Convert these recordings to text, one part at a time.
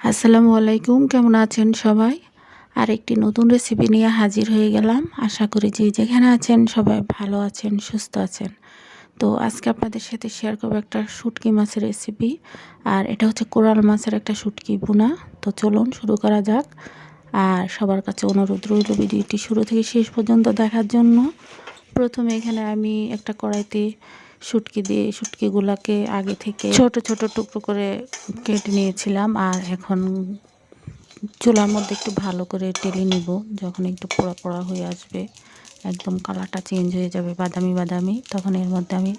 আসসালামু আলাইকুম, কেমন আছেন সবাই? আর একটি নতুন রেসিপি নিয়ে হাজির হয়ে গেলাম। আশা করি যে যেখানে আছেন সবাই ভালো আছেন, সুস্থ আছেন। তো আজকে আপনাদের সাথে শেয়ার করব একটা শুটকি মাছের রেসিপি আর এটা হচ্ছে কোরাল মাছের একটা শুটকি বোনা তো চলুন শুরু করা যাক। আর সবার কাছে অনুরোধ রইল ভিডিওটি শুরু থেকে শেষ পর্যন্ত দেখার জন্য। প্রথমে এখানে আমি একটা কড়াইতে শুটকি দিয়ে শুটকিগুলোকে আগে থেকে ছোট ছোট টুকরো করে কেটে নিয়েছিলাম আর এখন চুলার মধ্যে একটু ভালো করে টেলে নিব যখন একটু পোড়া পোড়া হয়ে আসবে। একদম কালারটা চেঞ্জ হয়ে যাবে বাদামি বাদামি। তখন এর মধ্যে আমি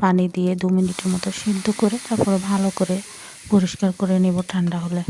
পানি দিয়ে দু মিনিটের মতো সিদ্ধ করে তারপরে ভালো করে পরিষ্কার করে নেব ঠান্ডা হলে।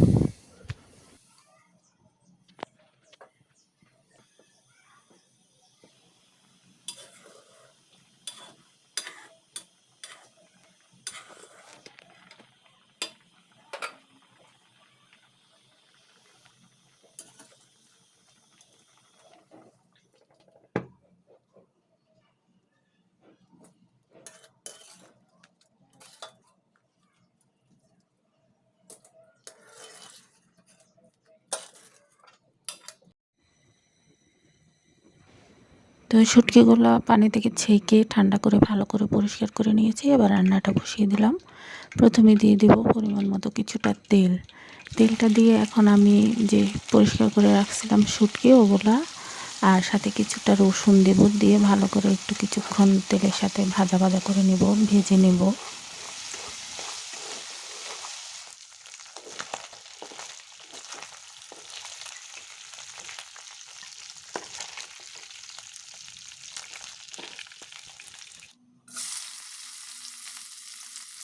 তো শুটকিগুলো পানি থেকে ছেঁকে ঠান্ডা করে ভালো করে পরিষ্কার করে নিয়েছি। এবার রান্নাটা বসিয়ে দিলাম। প্রথমে দিয়ে দিব পরিমাণ মতো কিছুটা তেল। তেলটা দিয়ে এখন আমি যে পরিষ্কার করে রাখছিলাম শুটকি, ওগুলা আর সাথে কিছুটা রসুন দেব, দিয়ে ভালো করে একটু কিছুক্ষণ তেলের সাথে ভাজা ভাজা করে নেব, ভেজে নেব।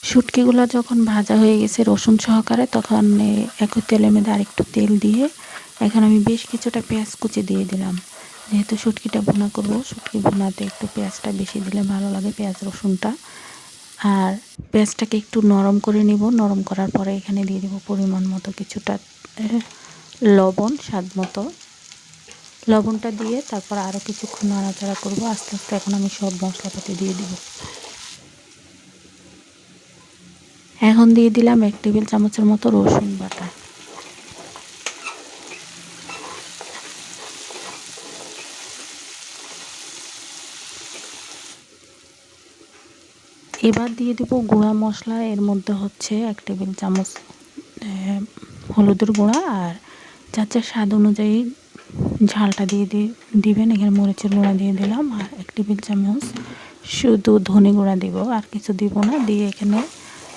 শুটকিগুলো যখন ভাজা হয়ে গেছে রসুন সহকারে, তখন একই তেলের মধ্যে আরেকটু তেল দিয়ে এখন আমি বেশ কিছুটা পেঁয়াজ কুচি দিয়ে দিলাম। যেহেতু শুটকিটা ভুনা করব, শুটকি ভুনাতে একটু পেঁয়াজটা বেশি দিলে ভালো লাগে পেঁয়াজ রসুনটা। আর পেঁয়াজটাকে একটু নরম করে নিব। নরম করার পরে এখানে দিয়ে দেবো পরিমাণ মতো কিছুটা লবণ স্বাদ মতো। লবণটা দিয়ে তারপর আরও কিছুক্ষণ নাড়াচাড়া করব। আস্তে আস্তে এখন আমি সব মশলাপাতি দিয়ে দিব। এখন দিয়ে দিলাম এক টেবিল চামচের মতো রসুন বাটা। এবার দিয়ে দিব গুঁড়া মশলা, এর মধ্যে হচ্ছে এক টেবিল চামচ হলুদের গুঁড়া আর যাচ্ছে স্বাদ অনুযায়ী ঝালটা দিয়ে দিয়ে দিবেন, এখানে মরিচের গুঁড়া দিয়ে দিলাম আর এক টেবিল চামচ শুধু ধনে গুঁড়া দিব, আর কিছু দিব না, দিয়ে এখানে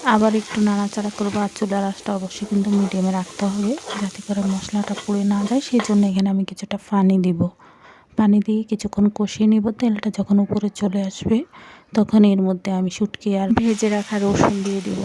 আবার একটু নাড়াচাড়া করব আর চুলার আঁচটা অবশ্যই কিন্তু মিডিয়ামে রাখতে হবে যাতে করে মশলাটা পুড়ে না যায়। সেই জন্য এখানে আমি কিছুটা পানি দিব। পানি দিয়ে কিছুক্ষণ কষিয়ে নিব। তেলটা যখন উপরে চলে আসবে, তখন এর মধ্যে আমি শুটকি আর ভেজে রাখা রসুন দিয়ে দিব।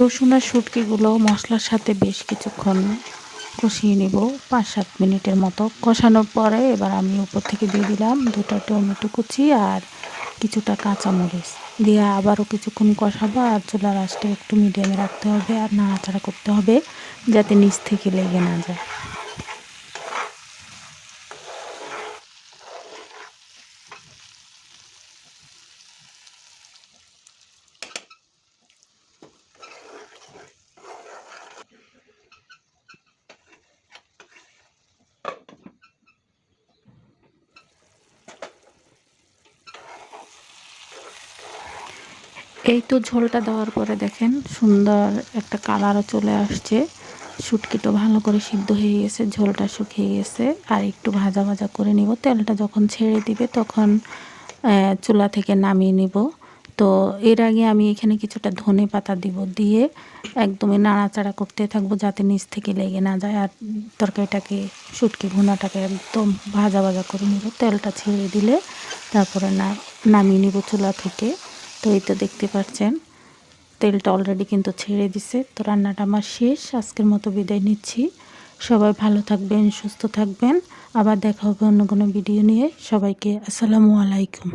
রসুন আর শুটকিগুলো মশলার সাথে বেশ কিছুক্ষণ কষিয়ে নিব। পাঁচ সাত মিনিটের মতো কষানোর পরে এবার আমি উপর থেকে দিয়ে দিলাম দুটো টমেটো কুচি আর কিছুটা কাঁচামরিচ। দিয়ে আবারও কিছুক্ষণ কষাবো আর চুলার আঁচটা একটু মিডিয়ামে রাখতে হবে আর নাড়াচাড়া করতে হবে যাতে নিচ থেকে লেগে না যায়। এই তো ঝোলটা দেওয়ার পরে দেখেন সুন্দর একটা কালারও চলে আসছে। শুটকিটা ভালো করে সিদ্ধ হয়ে গেছে, ঝোলটা শুকিয়ে গেছে। আর একটু ভাজা ভাজা করে নিব। তেলটা যখন ছেড়ে দিবে তখন চুলা থেকে নামিয়ে নিব। তো এর আগে আমি এখানে কিছুটা ধনে পাতা দিব দিয়ে একদমই নাড়াচাড়া করতে থাকব যাতে নিচ থেকে লেগে না যায়। আর তরকারিটাকে, শুটকি ভুনাটাকে একদম ভাজা ভাজা করে নিব। তেলটা ছেড়ে দিলে তারপরে না, নামিয়ে নিব চুলা থেকে। তো এই তো দেখতে পাচ্ছেন, তেলটা অলরেডি কিন্তু ছেড়ে দিছে। তো রান্নাটা আমার শেষ, আজকের মতো বিদায় নিচ্ছি। সবাই ভালো থাকবেন, সুস্থ থাকবেন। আবার দেখা হবে অন্য কোনো ভিডিও নিয়ে। সবাইকে আসসালামু আলাইকুম।